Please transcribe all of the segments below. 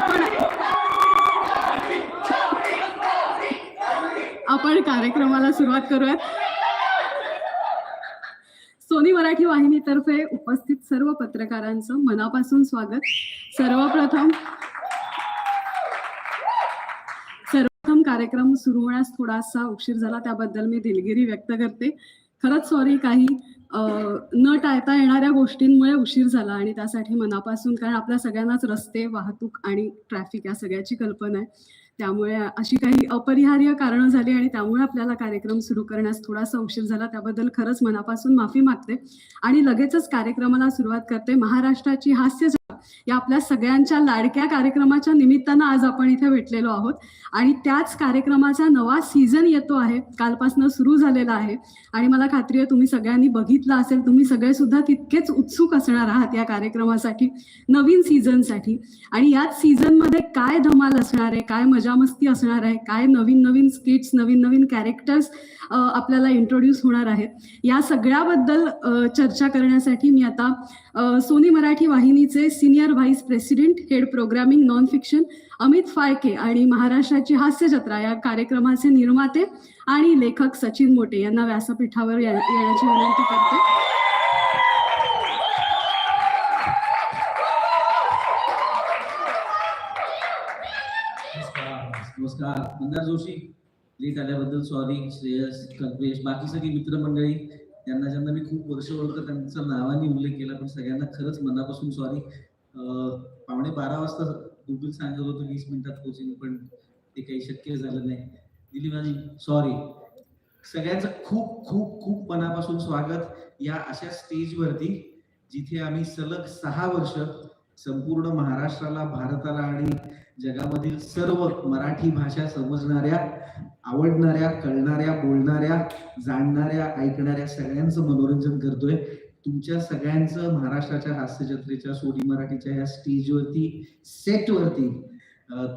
आपण आपण कार्यक्रमाला सुरुवात करूयात. सोनी मराठी वाहिनीतर्फे उपस्थित सर्व पत्रकारांचं मनापासून स्वागत. सर्वप्रथम सर्वप्रथम कार्यक्रम सुरू होण्यास थोडासा उशीर झाला त्याबद्दल मी दिलगिरी व्यक्त करते. खरंच सॉरी काही न टाळता येणाऱ्या गोष्टींमुळे उशीर झाला आणि त्यासाठी मनापासून कारण आपल्या सगळ्यांनाच रस्ते वाहतूक आणि ट्रॅफिक या सगळ्याची कल्पना आहे. त्यामुळे अशी काही अपरिहार्य कारणं झाली आणि त्यामुळे आपल्याला कार्यक्रम सुरू करण्यास थोडासा उशीर झाला. त्याबद्दल खरंच मनापासून माफी मागते आणि लगेचच कार्यक्रमाला सुरुवात करते. महाराष्ट्राची हास्य या आपल्या सगळ्यांच्या लाडक्या कार्यक्रमाच्या निमित्तानं आज आपण इथे भेटलेलो आहोत. आणि त्याच कार्यक्रमाचा नवा सीझन येतो आहे. कालपासून सुरू झालेला आहे. आणि मला खात्री आहे तुम्ही सगळ्यांनी बघितलं असेल तुम्ही सगळे सुद्धा तितकेच उत्सुक असणार आहात या कार्यक्रमासाठी नवीन सीझनसाठी आणि याच सीझनमध्ये काय धमाल असणार आहे काय मजा मस्ती असणार आहे काय नवीन नवीन स्किट्स नवीन नवीन कॅरेक्टर्स आपल्याला इंट्रोड्यूस होणार आहेत. या सगळ्याबद्दल चर्चा करण्यासाठी मी आता Sony Marathi वाहिनीचे senior vice president head programming non fiction Amit Phalke आणि महाराष्ट्राची हास्य जत्रा या कार्यक्रमाचे निर्माते आणि लेखक सचिन मोटे यांना व्यासपीठावर येण्याची विनंती करते. नमस्कार नमस्कार. मंदार जोशी लेट आल्याबद्दल सॉरी श्रेयस कल्पेश बाकी सगळी मित्रमंडळी त्यांना ज्यांना मी खूप वर्ष ओळखतो त्यांचा नावाने उल्लेख केला पण सगळ्यांना खरंच मनापासून सॉरी पावणे बारा वाजता गुगल सांगत होतं वीस मिनिटात पोहोचेन पण ते काही शक्य झालं नाही. दिली माझी सॉरी. सगळ्यांचं खूप खूप खूप मनापासून स्वागत या अशा स्टेजवरती जिथे आम्ही सलग सहा वर्ष संपूर्ण महाराष्ट्राला भारताला आणि जगामधील सर्व मराठी भाषा समजणाऱ्या आवडणाऱ्या कळणाऱ्या बोलणाऱ्या जाणणाऱ्या ऐकणाऱ्या सगळ्यांचं मनोरंजन करतोय. तुमच्या सगळ्यांचं महाराष्ट्राच्या हास्य जत्रेच्या सोडी मराठीच्या या स्टेजवरती सेटवरती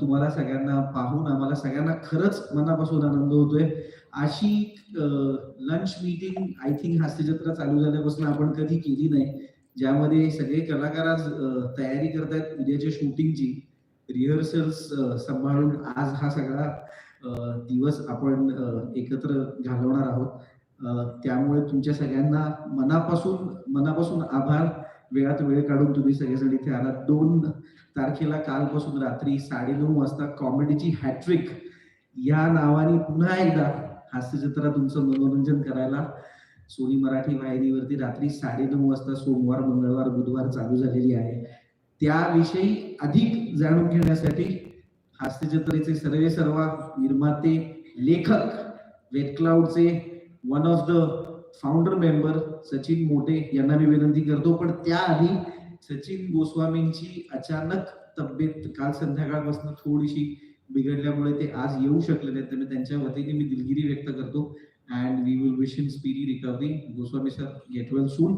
तुम्हाला सगळ्यांना पाहून आम्हाला सगळ्यांना खरंच मनापासून आनंद होतोय. अशी लंच मीटिंग आय थिंक हास्य जत्रा चालू झाल्यापासून आपण कधी केली नाही. ज्यामध्ये सगळे कलाकार आज तयारी करतायत उद्याच्या शूटिंगची. रिहर्सल्स सांभाळून आज हा सगळा दिवस आपण एकत्र घालवणार आहोत. त्यामुळे तुमच्या सगळ्यांना मनापासून मनापासून आभार. वेळात वेळ काढून तुम्ही सगळेजण इथे आलात. दोन तारखेला कालपासून रात्री साडेनऊ वाजता कॉमेडीची हॅट्रिक या नावाने पुन्हा एकदा हास्यजत्रा तुमचं मनोरंजन करायला सोनी मराठी वाहिनीवरती रात्री साडेनऊ वाजता सोमवार मंगळवार बुधवार चालू झालेली आहे. त्याविषयी अधिक जाणून घेण्यासाठी हास्य जत्रेचे सर्वे सर्व निर्माते लेखक wet क्लाउडचे one of the founder member Sachin Mote यांना मी विनंती करतो. पण त्याआधी सचिन गोस्वामींची अचानक तब्येत काल संध्याकाळपासून थोडीशी बिघडल्यामुळे ते आज येऊ शकले नाहीत. त्यामुळे त्यांच्या वतीने मी दिलगिरी व्यक्त करतो. And we will wish him speedy recovery Goswami sir get well soon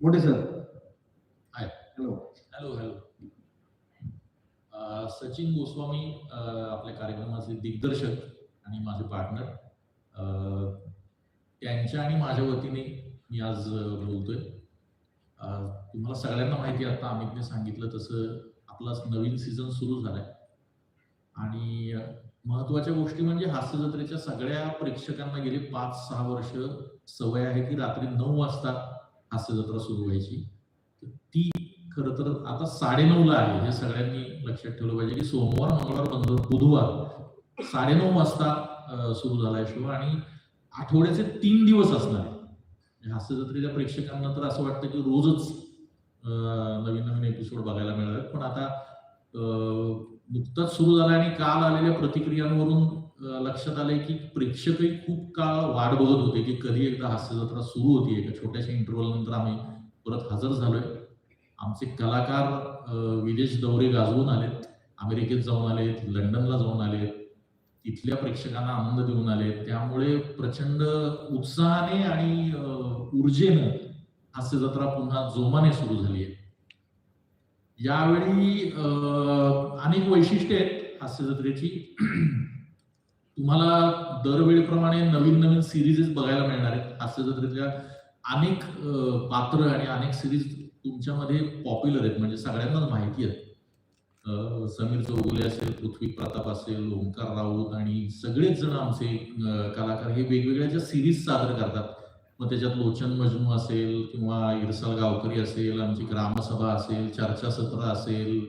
मोठे sir hi. Hello hello hello Sachin Goswami आपल्या कार्यक्रमाचे दिग्दर्शक आणि माझे पार्टनर त्यांच्या आणि माझ्या वतीने मी आज बोलतोय. तुम्हाला सगळ्यांना माहिती आता अमितने सांगितलं तसं आपला नवीन सीझन सुरू झालाय. आणि महत्त्वाच्या गोष्टी म्हणजे हास्य जत्रेच्या सगळ्या प्रेक्षकांना गेली पाच सहा वर्ष सवय आहे की रात्री नऊ वाजता हास्य जत्रा सुरू व्हायची. तर ती खर तर आता साडेनऊ ला आहे हे सगळ्यांनी लक्षात ठेवलं पाहिजे की सोमवार मंगळवार बंद बुधवार साडेनऊ वाजता सुरू झालाय शो. आणि आठवड्याचे तीन दिवस असणार आहे. हास्य जत्रेच्या प्रेक्षकांना तर असं वाटतं की रोजच नवीन नवीन एपिसोड बघायला मिळाले पण आता नुकताच सुरू झाला आणि काल आलेल्या प्रतिक्रियांवरून लक्षात आलंय की प्रेक्षकही खूप काळ वाट बघत होते की कधी एकदा हास्य जत्रा सुरू होती. एका छोट्याशा इंटरव्हल नंतर आम्ही परत हजर झालोय. आमचे कलाकार विदेश दौरे गाजवून आलेत. अमेरिकेत जाऊन आलेत लंडनला जाऊन आलेत. तिथल्या प्रेक्षकांना आनंद देऊन आलेत. त्यामुळे प्रचंड उत्साहाने आणि ऊर्जेनं हास्य जत्रा पुन्हा जोमाने सुरू झाली आहे. यावेळी अनेक वैशिष्ट्ये आहेत हास्य जत्रेची तुम्हाला दरवेळीप्रमाणे नवीन नवीन सिरीजेस बघायला मिळणार आहेत. हास्य जत्रेतल्या अनेक पात्र आणि अनेक सिरीज तुमच्यामध्ये पॉप्युलर आहेत. म्हणजे सगळ्यांनाच माहिती आहेत. समीर चौगुले असेल पृथ्वी प्रताप असेल ओंकार राऊत आणि सगळेच जण आमचे कलाकार हे वेगवेगळ्या ज्या सिरीज सादर करतात. मग त्याच्यात लोचन मजनू असेल किंवा इरसाल गावकरी असेल आमची ग्रामसभा असेल चर्चासत्र असेल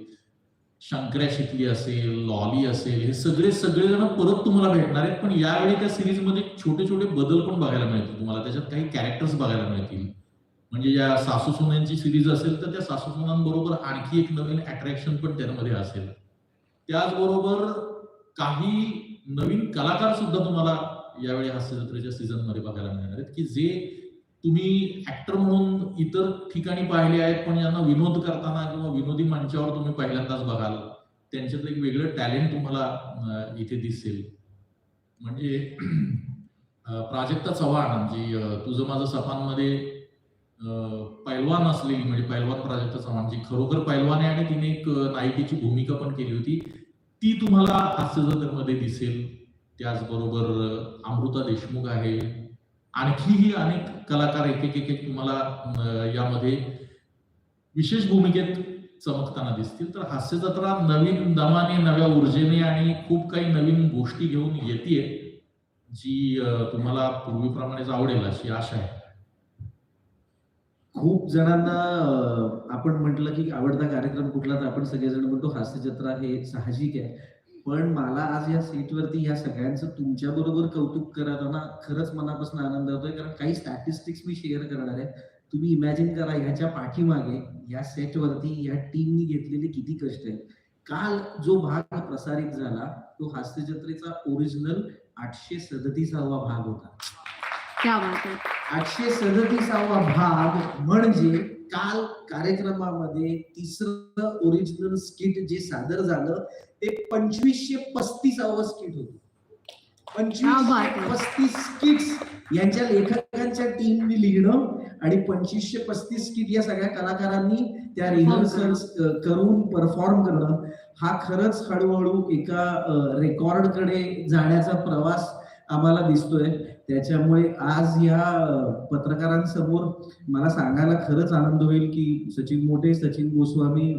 शंकर्या शिकली असेल लॉली असेल हे सगळे सगळे जण परत तुम्हाला भेटणार आहेत. पण यावेळी त्या सिरीजमध्ये छोटे छोटे बदल पण बघायला मिळतील. तुम्हाला त्याच्यात काही कॅरेक्टर्स बघायला मिळतील. म्हणजे ज्या सासू सुनांची सिरीज असेल तर त्या सासू सुनांबरोबर आणखी एक नवीन अट्रॅक्शन पण त्यामध्ये असेल. त्याचबरोबर काही नवीन कलाकार सुद्धा तुम्हाला यावेळी हास्यजत्रेच्या सीझनमध्ये बघायला मिळणार आहेत की जे तुम्ही ऍक्टर म्हणून इतर ठिकाणी पाहिले आहेत पण यांना विनोद करताना किंवा विनोदी मंचावर तुम्ही पहिल्यांदाच बघाल त्यांच्यातलं एक वेगळं टॅलेंट तुम्हाला इथे दिसेल. म्हणजे प्राजक्ता चव्हाण जी तुझं माझं सफांमध्ये पैलवान असलेली म्हणजे पैलवान प्राजक्ता चव्हाण जी खरोखर पैलवान आहे आणि तिने एक नायिकेची भूमिका पण केली होती ती तुम्हाला हास्य जत्रेमध्ये दिसेल. त्याचबरोबर अमृता देशमुख आहे. आणखीही अनेक कलाकार एक एक एक तुम्हाला यामध्ये विशेष भूमिकेत चमकताना दिसतील. तर हास्य जत्रा नवीन दमाने नव्या ऊर्जेने आणि खूप काही नवीन गोष्टी घेऊन येते जी तुम्हाला पूर्वीप्रमाणेच आवडेल अशी आशा आहे. खूप जणांना आपण म्हटलं की आवडता कार्यक्रम कुठला तर आपण सगळेजण म्हणतो हास्य जत्रा हे साहजिक आहे. पण मला आज या सीटवरती या सगळ्यांचं तुमच्या बरोबर कौतुक करताना खरंच मनापासून आनंद होतोय. कारण काही स्टॅटिस्टिक्स मी शेअर करणार आहे. तुम्ही इमॅजिन करा ह्याच्या पाठीमागे या सेटवरती या टीमनी घेतलेले किती कष्ट आहेत. काल जो भाग प्रसारित झाला तो हास्य जत्रेचा ओरिजिनल आठशे सदतीसावा भाग होता. क्या बात आहे. आठशे सदतीसावा भाग म्हणजे काल कार्यक्रमामध्ये तिसरं ओरिजिनल स्किट जे सादर झालं ते पंचवीसशे पस्तीसावं स्किट होतं. पंचवीसशे. पस्तीस स्किट्स यांच्या लेखकांच्या टीमनी लिहिणं आणि पंचवीसशे पस्तीस स्किट या सगळ्या कलाकारांनी त्या रिहर्सल करून परफॉर्म करणं. हा खरंच हळूहळू एका रेकॉर्डकडे जाण्याचा प्रवास आम्हाला दिसतोय. त्याच्यामुळे आज या पत्रकारांसमोर मला सांगायला खरंच आनंद होईल की सचिन मोठे सचिन गोस्वामी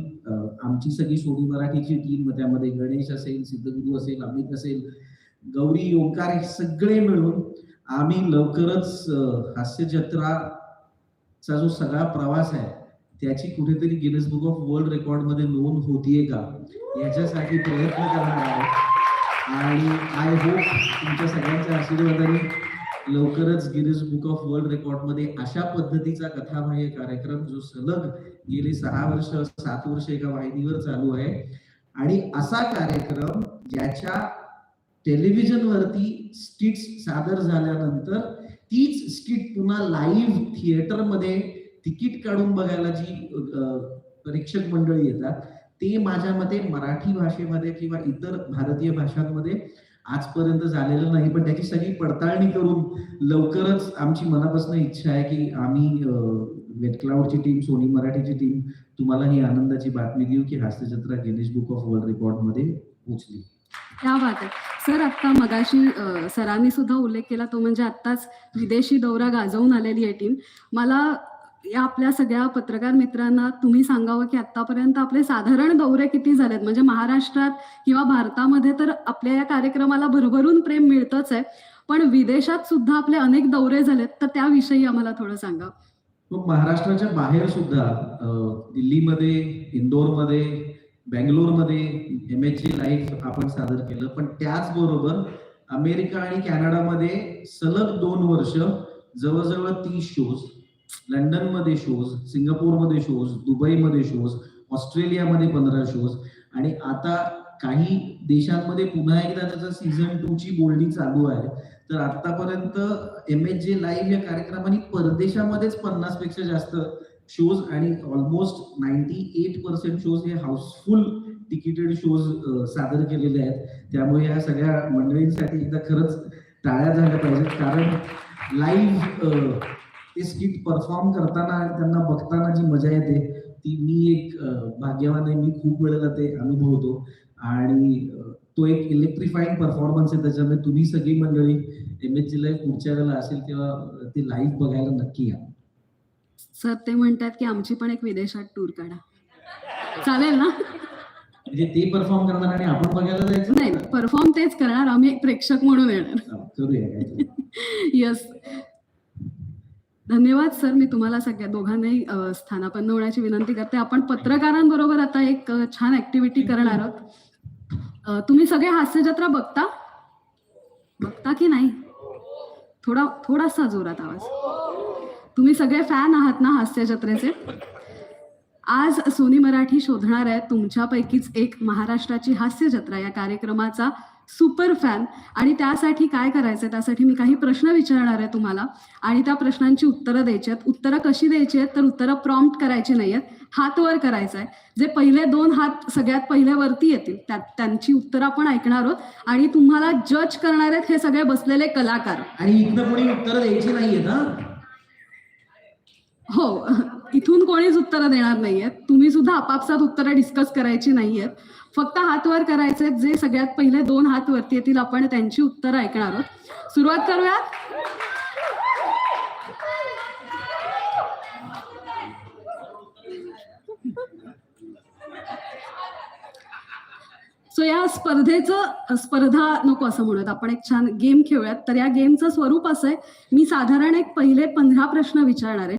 आमची सगळी सोनी मराठीची टीम त्यामध्ये गणेश असेल सिद्धगुरु असेल अमित असेल गौरी ओंकार हे सगळे मिळून आम्ही लवकरच हास्य जत्राचा जो सगळा प्रवास आहे त्याची कुठेतरी गिनेस बुक ऑफ वर्ल्ड रेकॉर्डमध्ये नोंद होतीये का? याच्यासाठी प्रयत्न करणार आहे आणि आय होप तुमच्या सगळ्यांच्या आशीर्वादाने लवकरच गिरीज बुक ऑफ वर्ल्ड रेकॉर्डमध्ये अशा पद्धतीचा कथाबाह्य कार्यक्रम जो सलग गेली सहा वर्ष सात वर्ष एका वाहिनीवर चालू आहे. आणि असा कार्यक्रम ज्याच्या टेलिव्हिजन वरती स्किट्स सादर झाल्यानंतर तीच स्किट पुन्हा लाईव्ह थिएटरमध्ये तिकीट काढून बघायला जी परीक्षक मंडळी येतात ते माझ्या मते मराठी भाषेमध्ये किंवा इतर भारतीय भाषांमध्ये आजपर्यंत झालेलं नाही पण त्याची सगळी पडताळणी करून लवकरच आमची मनापासून इच्छा आहे की आम्ही वेटक्लाउडची टीम सोनी मराठीची टीम तुम्हाला ही आनंदाची बातमी देऊ की Hasyajatra Guinness book of world रेकॉर्डमध्ये पोहोचली. क्या बात आहे सर आत्ता मगाशी सरांनी सुद्धा उल्लेख केला तो म्हणजे आत्ताच विदेशी दौरा गाजवून आलेली आहे टीम मला या आपल्या सगळ्या पत्रकार मित्रांना तुम्ही सांगावं की आतापर्यंत आपले साधारण दौरे किती झालेत? म्हणजे महाराष्ट्रात किंवा भारतामध्ये तर आपल्या या कार्यक्रमाला भरभरून प्रेम मिळतच आहे. पण विदेशात सुद्धा आपले अनेक दौरे झालेत तर त्याविषयी आम्हाला थोडं सांगा. मग महाराष्ट्राच्या बाहेर सुद्धा दिल्लीमध्ये इंदोरमध्ये बँगलोरमध्ये एम एच जी लाईफ आपण सादर केलं. पण त्याचबरोबर अमेरिका आणि कॅनडामध्ये सलग दोन वर्ष जवळजवळ तीस शोज लंडनमध्ये शोज सिंगापूरमध्ये शोज दुबईमध्ये शोज ऑस्ट्रेलियामध्ये पंधरा शोज आणि आता काही देशांमध्ये पुन्हा एकदा त्याचा सीझन टू ची बोलणी चालू आहे. तर आतापर्यंत एम एच जे लाईव्ह या कार्यक्रमाने परदेशामध्येच पन्नासपेक्षा जास्त शोज आणि almost ninety eight percent shows हे हाऊसफुल तिकिटेड शोज सादर केलेले आहेत. त्यामुळे या सगळ्या मंडळींसाठी एकदा खरंच टाळ्या झाल्या पाहिजेत. कारण लाईव्ह ते स्किट परफॉर्म करताना आणि त्यांना बघताना जी मजा येते ती मी एक भाग्यवान आहे. मी खूप वेळेला ते अनुभवतो. आणि तो एक इलेक्ट्रिफाईंग परफॉर्मन्स आहे. त्याच्यामुळे तुम्ही सगळी मंडळी एम एच जी लाईव्ह पुढच्या वेळेला असेल तेव्हा ते लाईव्ह बघायला नक्की या. सर ते म्हणतात की आमची पण एक विदेशात टूर काढा. चालेल ना? म्हणजे ते परफॉर्म करणार आणि आपण बघायला जायचं? नाही परफॉर्म तेच करणार. आम्ही एक प्रेक्षक म्हणून येणार. करूया. येस धन्यवाद सर. मी तुम्हाला सगळ्या दोघांनाही स्थानापन्न होण्याची विनंती करते. आपण पत्रकारांबरोबर आता एक छान ऍक्टिव्हिटी करणार आहोत. तुम्ही सगळे हास्यजत्रा बघता? बघता की नाही? थोडा थोडासा जोरात आवाज. तुम्ही सगळे फॅन आहात ना हास्य जत्रेचे? आज सोनी मराठी शोधणार आहे तुमच्यापैकीच एक महाराष्ट्राची हास्य जत्रा या कार्यक्रमाचा. Super fan. आणि त्यासाठी काय करायचं त्यासाठी मी काही प्रश्न विचारणार आहे तुम्हाला. आणि त्या प्रश्नांची उत्तरं द्यायची आहेत. उत्तरं कशी द्यायची आहेत? तर उत्तरं प्रॉम्प्ट करायची नाही आहेत. हात वर करायचं आहे जे पहिले दोन हात सगळ्यात पहिले वरती येतील त्या त्यांची उत्तरं आपण ऐकणार आहोत. आणि तुम्हाला जज करणार आहेत हे सगळे बसलेले कलाकार. आणि इथनं कोणी उत्तरं द्यायची नाहीयेत हा हो. इथून कोणीच उत्तरं देणार नाहीयेत. तुम्ही सुद्धा आपापसात उत्तरं डिस्कस करायची नाहीयेत. फक्त हात वर करायचे जे सगळ्यात पहिले दोन हात वरती येतील आपण त्यांची उत्तरं ऐकणार आहोत. सुरुवात करूयात? सो या स्पर्धेचं स्पर्धा नको असं म्हणूयात. आपण एक छान गेम खेळूयात. तर या गेमचं स्वरूप असं आहे मी साधारण एक पहिले पंधरा प्रश्न विचारणार आहे.